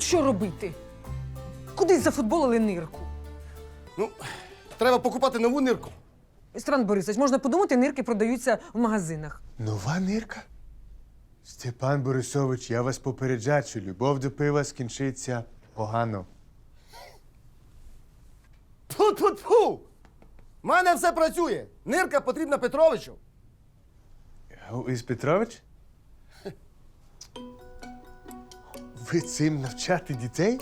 от що робити? Кудись зафутболили нирку. Ну, треба покупати нову нирку. Стран Борисович, можна подумати, нирки продаються в магазинах. Нова нирка? Степан Борисович, я вас попереджаю, що любов до пива скінчиться погано. Тьфу-тьфу-тьфу! У мене все працює. Нирка потрібна Петровичу. Is Петрович? Ви цим навчати дітей?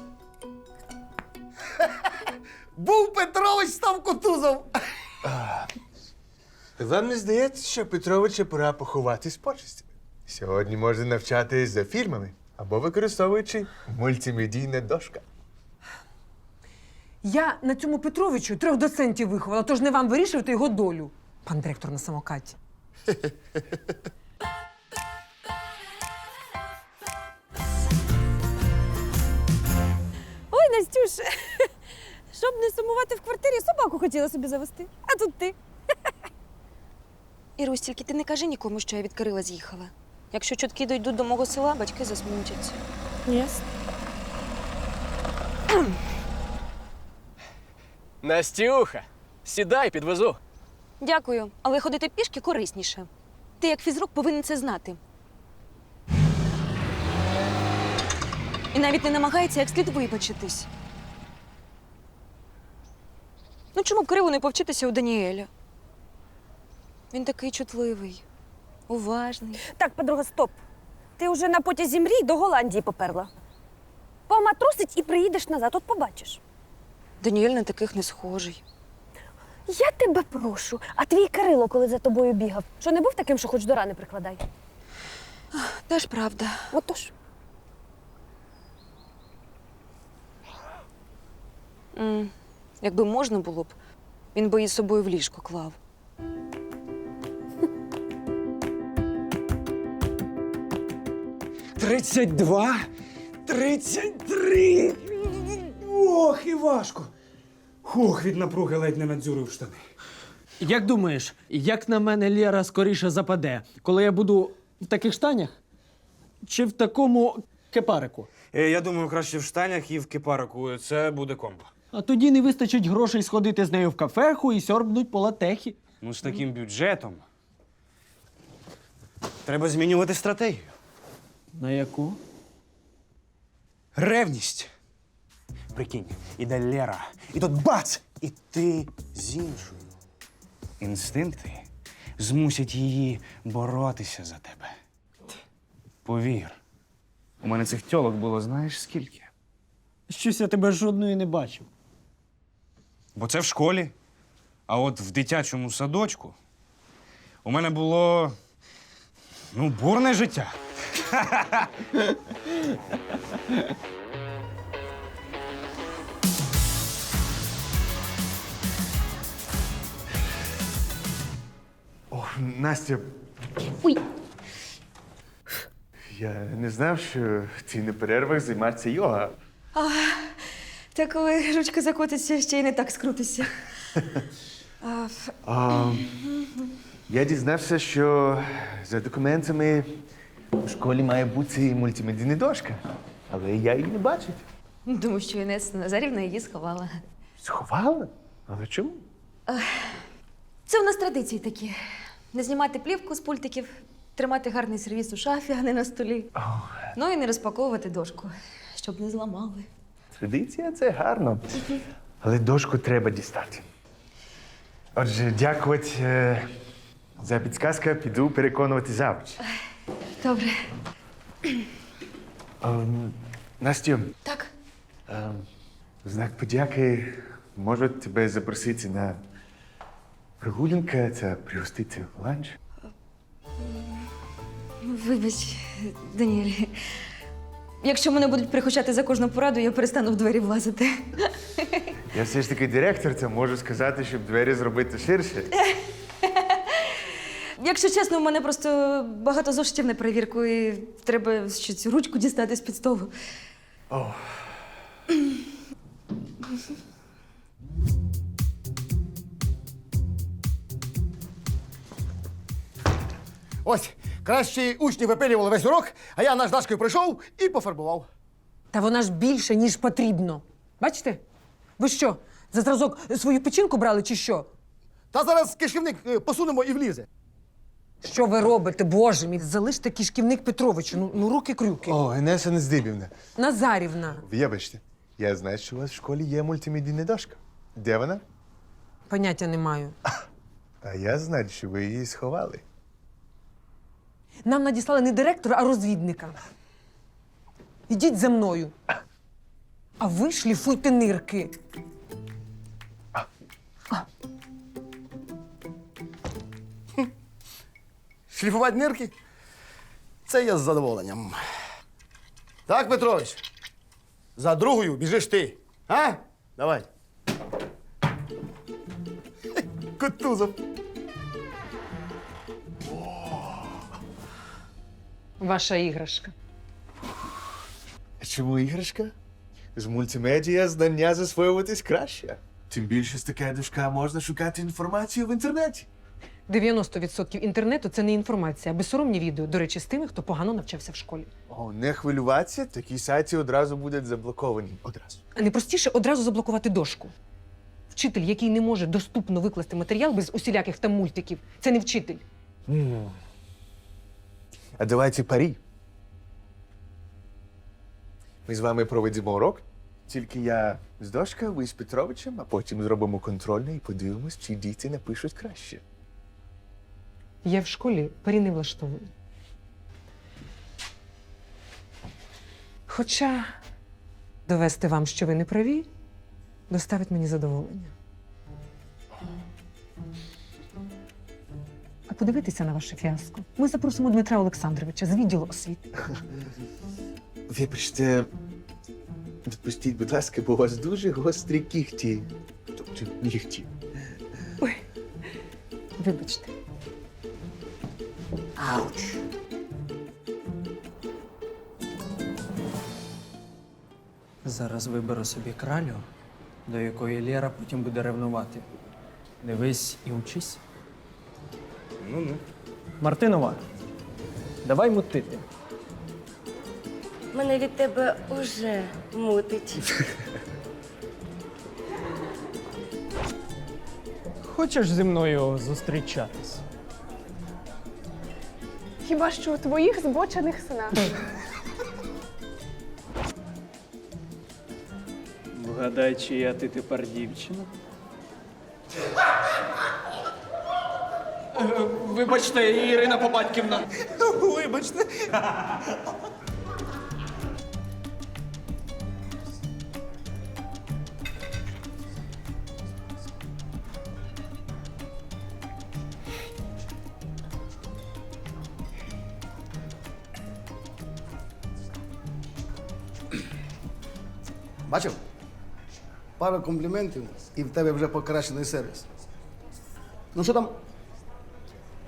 Був Петрович, став Кутузов. Вам не здається, що Петровича пора поховати з почестями? Сьогодні можна навчатись за фільмами або використовуючи мультимедійна дошка. Я на цьому Петровичу трьох доцентів виховала, тож не вам вирішувати його долю. Пан директор на самокаті. Настюш, щоб не сумувати в квартирі, собаку хотіла собі завести. А тут ти. Ірусь, тільки ти не кажи нікому, що я від Кирила з'їхала. Якщо чутки дійдуть до мого села, батьки засмутяться. Ясно. Настюха, сідай, підвезу. Дякую, але ходити пішки корисніше. Ти, як фізрук, повинен це знати. І навіть не намагається як слід вибачитись. Ну чому б Кирилу не повчитися у Даніеля? Він такий чутливий, уважний. Так, подруга, стоп. Ти вже на потязі мрій до Голландії поперла. Поматросить і приїдеш назад, от побачиш. Даніель на таких не схожий. Я тебе прошу, а твій Кирило, коли за тобою бігав, що не був таким, що хоч до рани прикладай? Теж правда. Отож. М, Якби можна було б, він би із собою в ліжко клав. Тридцять два, тридцять три. Ох, і важко. Хух, від напруги ледь не надзюрив штани. Як думаєш, як на мене Лєра скоріше западе, коли я буду в таких штанях? Чи в такому кепарику? Е, я думаю, краще в штанях і в кипарику. Це буде комбо. А тоді не вистачить грошей сходити з нею в кафеху і сьорбнуть по латехі. Ну, з таким бюджетом. Треба змінювати стратегію. На яку? Ревність. Прикинь, іде Лера, і тут бац! І ти з іншою. Інстинкти змусять її боротися за тебе. Повір. У мене цих тьолок було знаєш скільки? Щось я тебе жодної не бачив. Бо це в школі. А от в дитячому садочку у мене було ну, бурне життя. Ох, Настя. Ой. Я не знав, що ці на перервах займається йога. Та коли ручка закотиться, ще й не так скрутиться. А, я дізнався, що за документами у школі має бути мультимедійна дошка, але я її не бачив. Думаю, що Інеса Назарівна її сховала. Сховала? Але чому? Це у нас традиції такі: не знімати плівку з пультиків, тримати гарний сервіс у шафі, а не на столі. Ну і не розпаковувати дошку, щоб не зламали. Традиція це гарно. Але дошку треба дістати. Отже, дякувати е, за підказку, піду переконувати завуч. Добре. Ем, Настю, Так. ем, в знак подяки можу тебе запросити на прогулянку та пригостити в ланч. Вибач, Даніель. Якщо мене будуть прихочати за кожну пораду, я перестану в двері влазити. Я все ж таки директор, то можу сказати, щоб двері зробити ширше. Якщо чесно, у мене просто багато зошитів на перевірку, і треба цю ручку дістати з під столу. Ось, кращі учні випилювали весь урок, а я наш Дашкою прийшов і пофарбував. Та вона ж більше, ніж потрібно. Бачите? Ви що, за зразок свою печінку брали чи що? Та зараз кишківник е, посунемо і влізе. Що ви робите, боже мій? Залиште кишківник Петровичу, ну, ну руки крюки. О, Інеса Нездибівна. Назарівна. Вибачте, я знаю, що у вас в школі є мультимедійна дошка. Де вона? Поняття не маю. А я знаю, що ви її сховали. Нам надіслали не директора, а розвідника. Ідіть за мною. А ви шліфуйте нирки. Шліфувати нирки? Це я з задоволенням. Так, Петрович. За другою біжиш ти. А? Давай. Кутузов. Ваша іграшка. Чому іграшка? З мультимедіа знання засвоюватись краще. Тим більше з така дошка можна шукати інформацію в інтернеті. 90% інтернету це не інформація, а безсоромні відео, до речі, з тими, хто погано навчався в школі. О, не хвилюватися, такі сайти одразу будуть заблоковані. Одразу. А не простіше одразу заблокувати дошку. Вчитель, який не може доступно викласти матеріал без усіляких там мультиків, це не вчитель. А давайте парі. Ми з вами проведемо урок. Тільки я з дошка, ви з Петровичем, а потім зробимо контрольне і подивимось, чи діти напишуть краще. Я в школі парі не влаштовую. Хоча довести вам, що ви не праві, доставить мені задоволення. Подивитися на ваше фіаско. Ми запросимо Дмитра Олександровича з відділу освіти. Вибачте, відпустіть, будь ласка, бо у вас дуже гострі кіхті. Тобто нігті. Вибачте. Ауч. Зараз виберу собі кралю, до якої Лєра потім буде ревнувати. Дивись і учись. Ну ну. Мартинова, давай мутити. Мене від тебе уже мутить. Хочеш зі мною зустрічатись? Хіба що у твоїх збочених снах. Вгадай, чия ти тепер дівчина. Вибачте, Ірина Попадківна. Вибачте. Бачив? Пара компліментів, і в тебе вже покращений сервіс. Ну що там?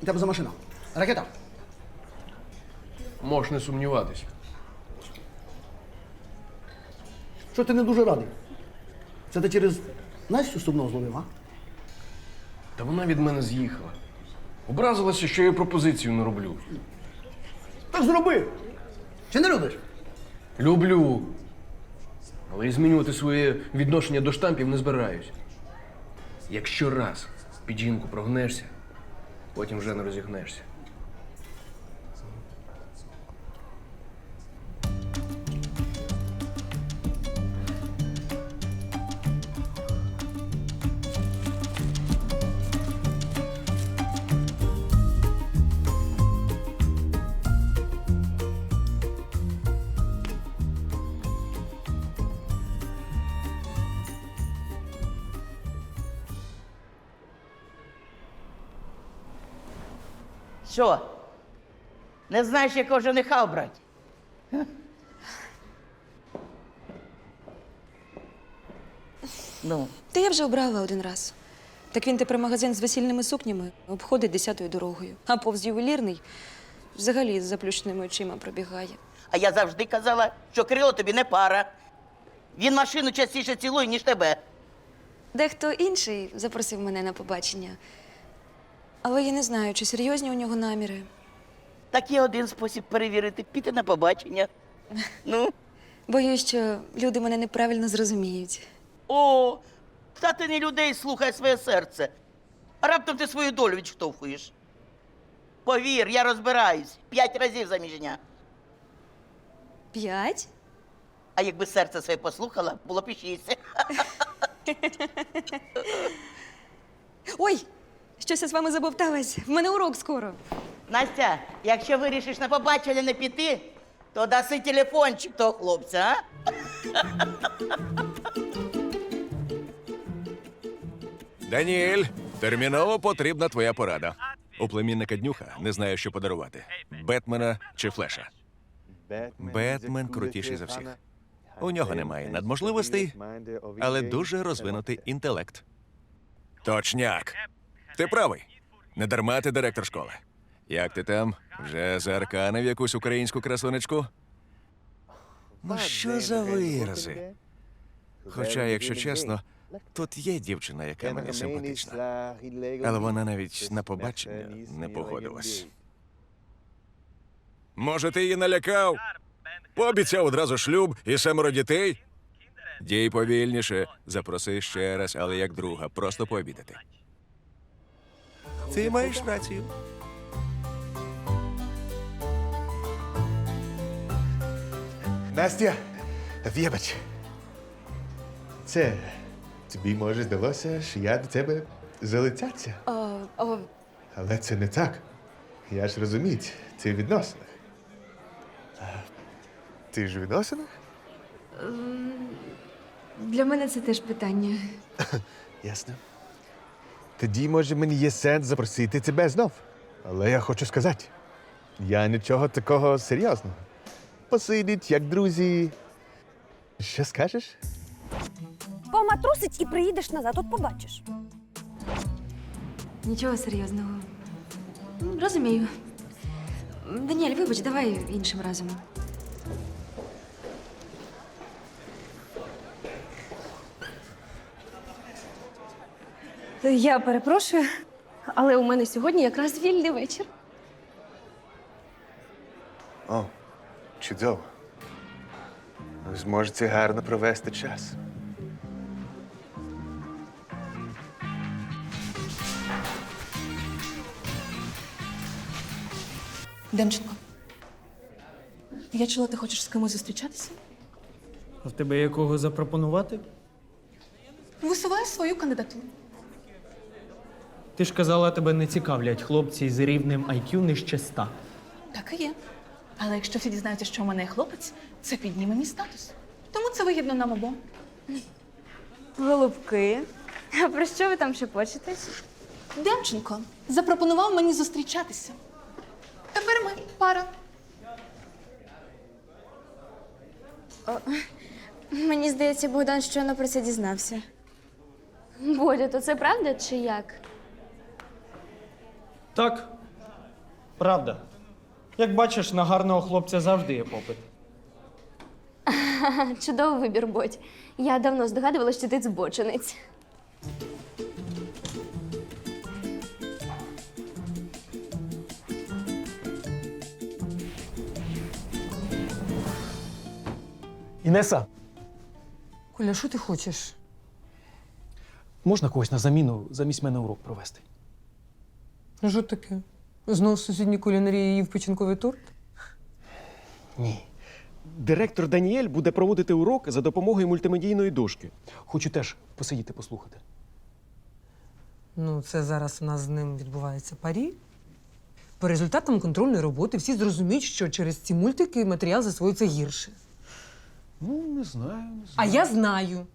У тебе за машина? Ракета. Можеш не сумніватися. Що ти не дуже радий? Це ти через Настю сумно зловив, а? Та вона від мене з'їхала. Образилася, що я пропозицію не роблю. Так зроби! Чи не любиш? Люблю. Але і змінювати своє відношення до штампів не збираюсь. Якщо раз під жінку прогнешся, потім вже не розігнешся. Що? Не знаєш, якого жениха обрати? Ну, Та я вже обрала один раз. Так він тепер магазин з весільними сукнями обходить десятою дорогою. А повз ювелірний взагалі з заплющеними очима пробігає. а я завжди казала, що Кирило тобі не пара. Він машину частіше цілує, ніж тебе. Дехто інший запросив мене на побачення. Але я не знаю, чи серйозні у нього наміри. Так є один спосіб перевірити, піти на побачення. Ну, Боюсь, що люди мене неправильно зрозуміють. О, та ти не людей слухай своє серце. А раптом ти свою долю відштовхуєш. Повір, я розбираюсь. П'ять разів заміжня. П'ять? А якби серце своє послухала, було б і шість. Ой! Щось я з вами забовталась. В мене урок скоро. Настя, якщо вирішиш на побачення не піти, то даси телефончик того хлопця, а? Даніель, терміново потрібна твоя порада. У племінника днюха не знаю, що подарувати: Бетмена чи Флеша. Бетмен крутіший за всіх. У нього немає надможливостей, але дуже розвинутий інтелект. Точняк. Ти правий. Не дарма ти директор школи. Як ти там? Вже заарканив якусь українську красунечку? Ну що за вирази? Хоча, якщо чесно, тут є дівчина, яка мені симпатична. Але вона навіть на побачення не погодилась. Може, ти її налякав? Пообіцяв одразу шлюб і семеро дітей? Дій повільніше, запроси ще раз, але як друга, просто пообідати. Ти маєш рацію. Настя, вибач. Це тобі може здалося, що я до тебе залицявся. О, о, Але це не так. Я ж розумію, ти в відносинах. А, Ти ж у відносинах? для мене це теж питання. Ясно. Тоді, може, мені є сенс запросити тебе знов. Але я хочу сказати, я нічого такого серйозного. Посидіть, як друзі. Що скажеш? Поматрусить і приїдеш назад, от побачиш. Нічого серйозного. Розумію. Даніель, вибач, давай іншим разом. Я перепрошую, але у мене сьогодні якраз вільний вечір. О, чудово. Ви зможете гарно провести час. Демченко. Я чула, ти хочеш з кимось зустрічатися? А в тебе є кого запропонувати? Висуваю свою кандидатуру. Ти ж казала, тебе не цікавлять хлопці з рівнем IQ нижче 100. Так і є. Але якщо всі дізнаються, що у мене є хлопець, це підніме мій статус. Тому це вигідно нам обом. Голубки. А про що ви там шепочетесь? Демченко запропонував мені зустрічатися. Тепер ми пара. Мені здається, Богдан щойно про це дізнався. Бодя, то це правда чи як? Так, правда. Як бачиш, на гарного хлопця завжди є попит. Чудовий вибір, Бодь. Я давно здогадувалася, що ти збочинець. Інеса, Коля, що ти хочеш? можна когось на заміну замість мене урок провести? Ну, що таке? Знов в сусідній кулінарії їв печінковий торт? Ні. Директор Даніель буде проводити урок за допомогою мультимедійної дошки. Хочу теж посидіти послухати. Ну, це зараз у нас з ним відбувається парі. По результатам контрольної роботи всі зрозуміють, що через ці мультики матеріал засвоїться гірше. Ну, не знаю. Не А я знаю.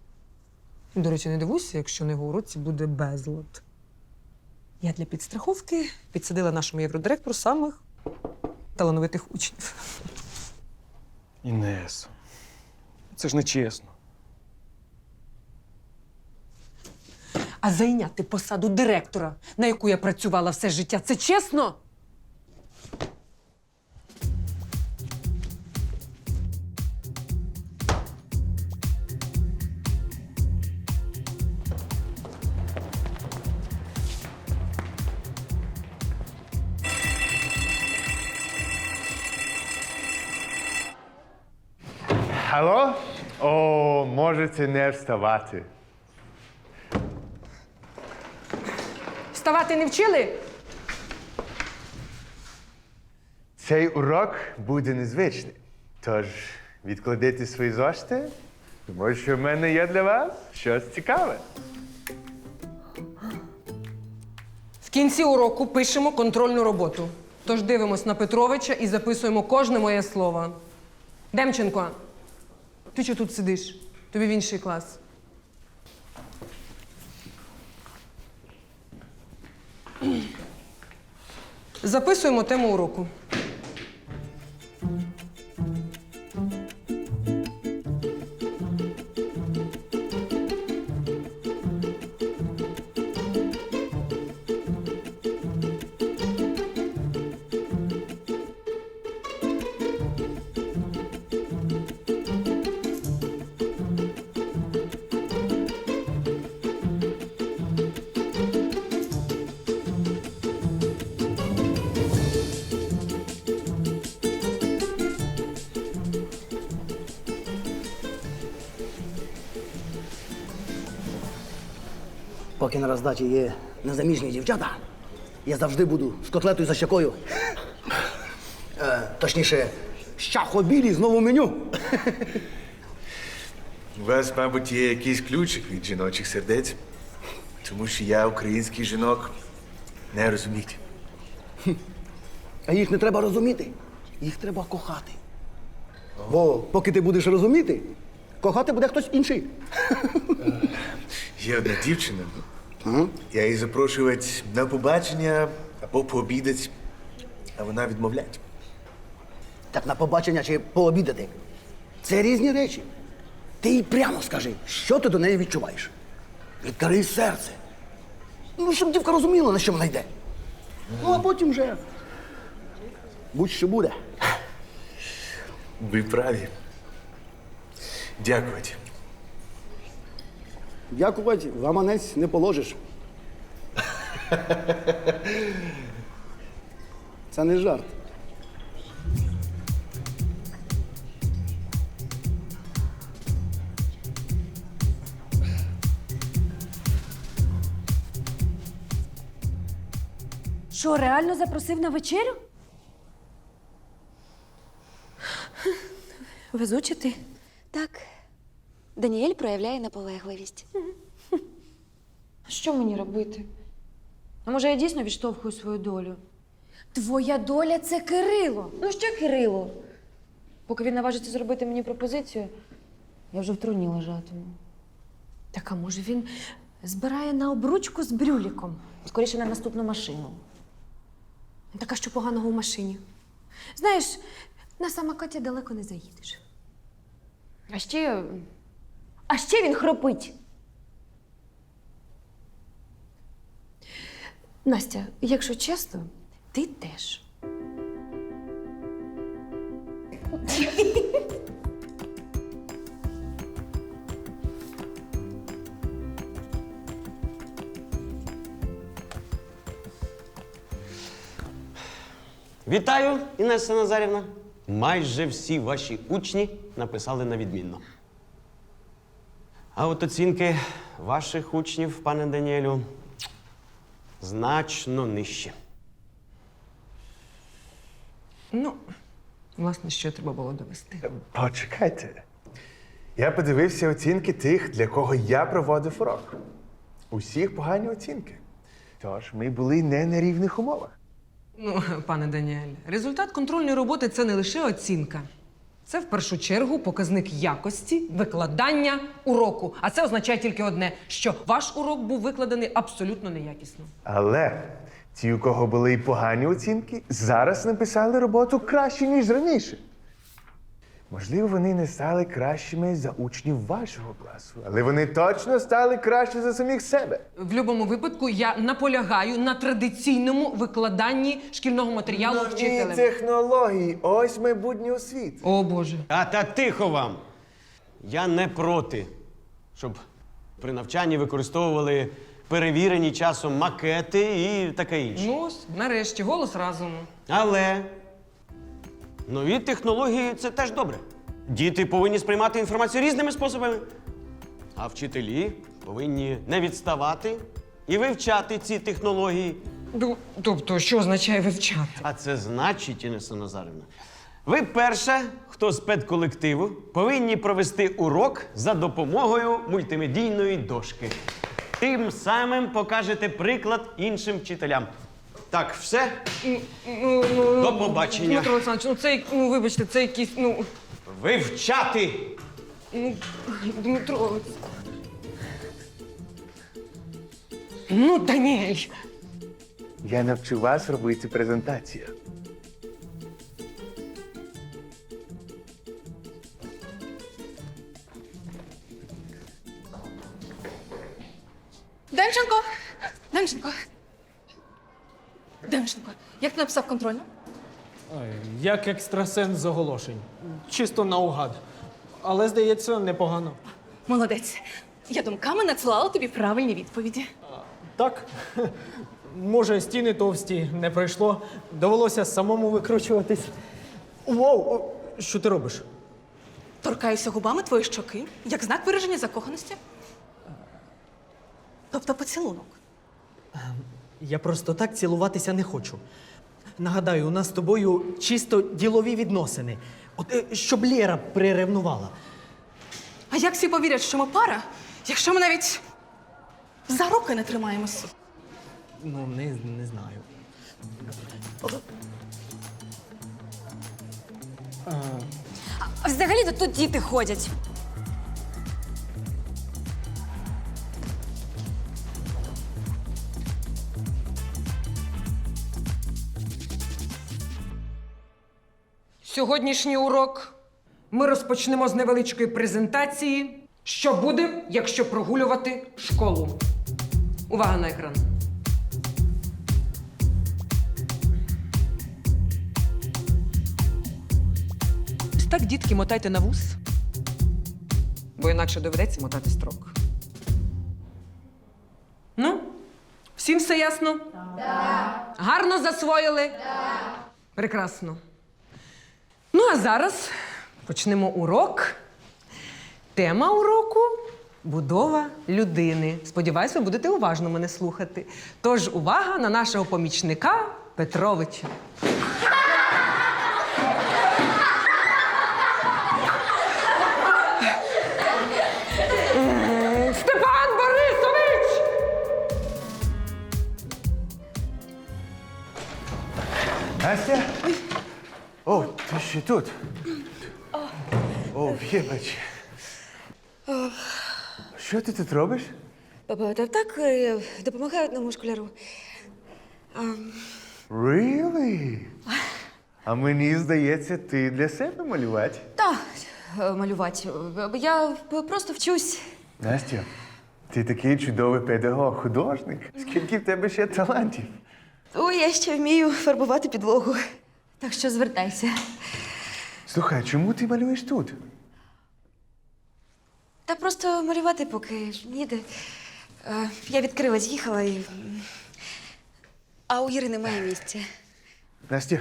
До речі, не дивуйся, якщо на його уроці буде безлад. Я для підстраховки підсадила нашому євродиректору самих талановитих учнів. Інес. Це ж не чесно. А зайняти посаду директора, на яку я працювала все життя, це чесно? Можете не вставати. Вставати не вчили? Цей урок буде незвичний. Тож відкладіть свої зошити, тому що в мене є для вас щось цікаве. В кінці уроку пишемо контрольну роботу. Тож дивимось на Петровича і записуємо кожне моє слово. Демченко, ти що тут сидиш? Тобі в інший клас. Записуємо тему уроку. Поки на роздачі є незаміжні дівчата, я завжди буду з котлетою за щекою. Е, точніше, щахобілі знову меню. У вас, мабуть, є якийсь ключик від жіночих сердець, тому що я українських жінок не розумію. А їх не треба розуміти, їх треба кохати. Бо поки ти будеш розуміти, кохати буде хтось інший. Є одна дівчина. Я її запрошувати на побачення або пообідати, а вона відмовляє. Так на побачення чи пообідати. Це різні речі. Ти їй прямо скажи, що ти до неї відчуваєш. Відкрий серце. Ну, щоб дівка розуміла, на що вона йде. Ну, а потім вже будь-що буде. Ви праві. Дякувати. Дякувати, гаманець не положиш. Це не жарт. Що, реально запросив на вечерю? Везучий ти. Даніель проявляє наполегливість. Що мені робити? А може, я дійсно відштовхую свою долю? Твоя доля це Кирило. Ну що Кирило? Поки він наважиться зробити мені пропозицію, я вже в труні лежатиму. Так, а може він збирає на обручку з брюліком? Скоріше на наступну машину. Так, а що поганого в машині? Знаєш, на самокаті далеко не заїдеш. А ще. А ще він хропить. Настя, якщо чесно, ти теж. Вітаю, Інеса Назарівна. Майже всі ваші учні написали на відмінно. А от оцінки ваших учнів, пане Даніелю, значно нижчі. Ну, власне, що треба було довести. Почекайте. Я подивився оцінки тих, для кого я проводив урок. Усіх погані оцінки. Тож ми були не на рівних умовах. Ну, пане Даніель, результат контрольної роботи це не лише оцінка. Це в першу чергу показник якості викладання уроку. А це означає тільки одне: що ваш урок був викладений абсолютно неякісно. Але ті, у кого були і погані оцінки, зараз написали роботу краще, ніж раніше. Можливо, вони не стали кращими за учнів вашого класу, але вони точно стали краще за самих себе. В будь-якому випадку я наполягаю на традиційному викладанні шкільного матеріалу Нові вчителем. технології, ось майбутнє освіти. О Боже. А та тихо вам! Я не проти, щоб при навчанні використовували перевірені часом макети і таке інше. Ну, ось, нарешті, голос разуму. Але нові технології це теж добре. Діти повинні сприймати інформацію різними способами. А вчителі повинні не відставати і вивчати ці технології. Ну, Тобто, що означає вивчати? А це значить, Інеса Назарівна, ви перша, хто з педколективу, повинні провести урок за допомогою мультимедійної дошки. Тим самим покажете приклад іншим вчителям. Так, все. Ну, ну, До побачення. Дмитро Олександрович, ну це, ну вибачте, це якісь, ну, Вивчати! ну, Дмитро Олександрович. Ну, Даніель. Я навчу вас робити презентацію. Демченко! Демченко! Демченко, як ти написав контрольну? Ой, Як екстрасенс з оголошень. Чисто наугад. Але, здається, непогано. Молодець. Я думками надсилала тобі правильні відповіді. Так. Може, стіни товсті не пройшло. Довелося самому викручуватись. Воу! о, Що ти робиш? Торкаюся губами твої щоки, як знак вираження закоханості. Тобто поцілунок. Я просто так цілуватися не хочу. Нагадаю, у нас з тобою чисто ділові відносини. От е, щоб Лєра приревнувала. А як всі повірять, що ми пара, якщо ми навіть за руки не тримаємося? Ну, не, не знаю. А взагалі-то тут діти ходять. Сьогоднішній урок ми розпочнемо з невеличкої презентації. Що буде, якщо прогулювати школу? Увага на екран. Ось так, дітки, мотайте на вус, бо інакше доведеться мотати строк. Ну, всім все ясно? Так. Гарно засвоїли? Так. Прекрасно. Ну, а зараз почнемо урок. Тема уроку будова людини. Сподіваюсь, ви будете уважно мене слухати. Тож увага на нашого помічника Петровича. Степан Борисович! Настя? О, ще тут. О, вибач. Що ти тут робиш? Папа, так, так е, допомагаю одному школяру. Really? А мені здається, ти для себе малювати. Та е, малювати. Е, Я п- просто вчусь. Настя, ти такий чудовий педагог, художник. Скільки в тебе ще талантів? Ой, я ще вмію фарбувати підлогу. Так що звертайся. Слухай, а чому ти малюєш тут? Та просто малювати поки ніде. Е, Я відкрила, з'їхала і. м, А у Іри немає місця. Настя.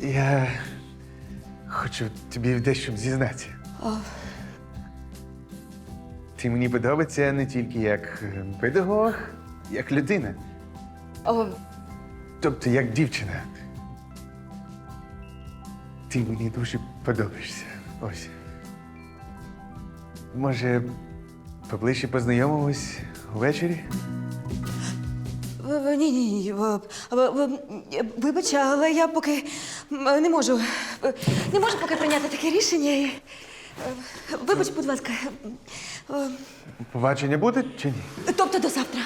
Я хочу тобі в дещо зізнатися. О. Ти мені подобається не тільки як е, педагог, як людина. О, Тобто як дівчина. Ти мені дуже подобаєшся. Ось. Може, поближче познайомимось ввечері? ні, ні, ні. Вибач, але я поки не можу. Не можу поки прийняти таке рішення. Вибач, будь ласка. Побачення буде чи ні? Тобто до завтра.